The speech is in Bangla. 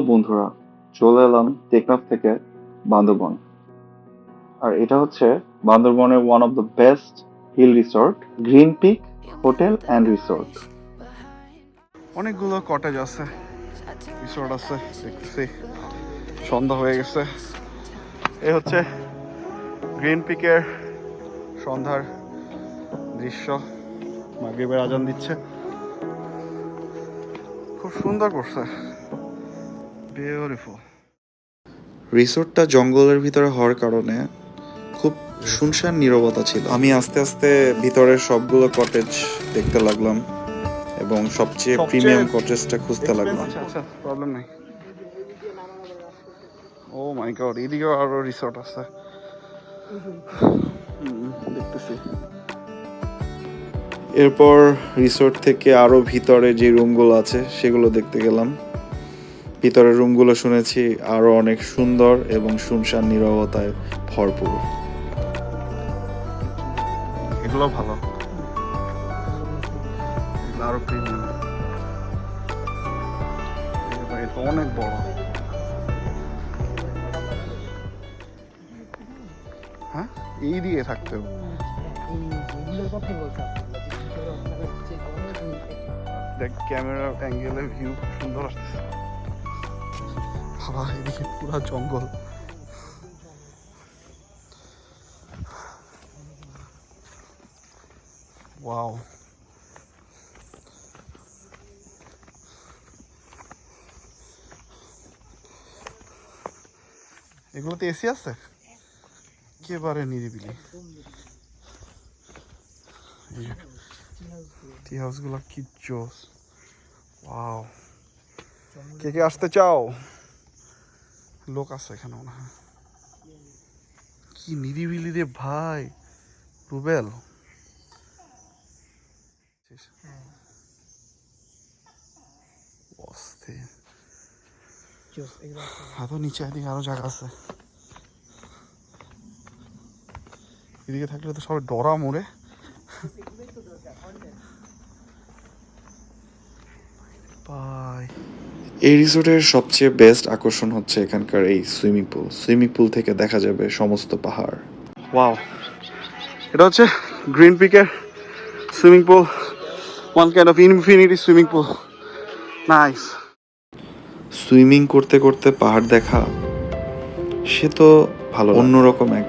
বন্ধুরা, চলে এলাম টেকনাফ থেকে বান্দরবন। আর এটা হচ্ছে বান্দরবনের one of the best hill resort green peak hotel and resort অনেকগুলো কটেজ আছে রিসোর্ট আছে, দেখতেছি। সন্ধ্যা হয়ে গেছে। এ হচ্ছে গ্রিন পিকের সন্ধ্যার দৃশ্য। মাগরিবের আজান দিচ্ছে। খুব সুন্দর করছে। বিউটিফুল রিসোর্টটা জঙ্গলের ভিতরে হওয়ার কারণে খুব শুনশান নীরবতা ছিল। আমি আস্তে আস্তে ভিতরের সবগুলো কটেজ দেখতে লাগলাম এবং সবচেয়ে প্রিমিয়াম কটেজটা খুঁজতে লাগলাম। আচ্ছা প্রবলেম নেই। ও মাই গড এদিকেও আরও রিসোর্ট আছে। দেখতেছি। এরপর রিসোর্ট থেকে আরও ভিতরে যে রুমগুলো আছে সেগুলো দেখতে গেলাম। ভিতরের রুমগুলো শুনেছি আরও অনেক সুন্দর এবং শুনশান নীরবতায় ভরপুর। এগুলো ভালো। আরও প্রিমিয়াম অনেক বড়। হ্যাঁ? এই দিকে থাকতে হবে। দেখ ক্যামেরা অ্যাঙ্গেলের ভিউ সুন্দর আসতেছে। বাবা এদিকে পুরো জঙ্গল। ওয়াও এগুলোতে এসি আছে? একেবারে নিরিবিলি। টি হাউসগুলো কি জোস। ওয়াও কে কে আসতে চাও? লোক আছে এখানে মনে হয়। কি নিরিবিলি রে ভাই, রুবেল। আরও আছে। এদিকে থাকলে তো সবাই ডরা এই রিসোর্টের সবচেয়ে বেস্ট আকর্ষণ হচ্ছে এখানকার এই সুইমিং পুল। সুইমিং পুল থেকে দেখা যাবে সমস্ত পাহাড়। ওয়াও এটা হচ্ছে green পিকের swimming pool. One kind of infinity swimming pool. Nice swimming করতে করতে পাহাড় দেখা সে তো ভালো অন্যরকম এক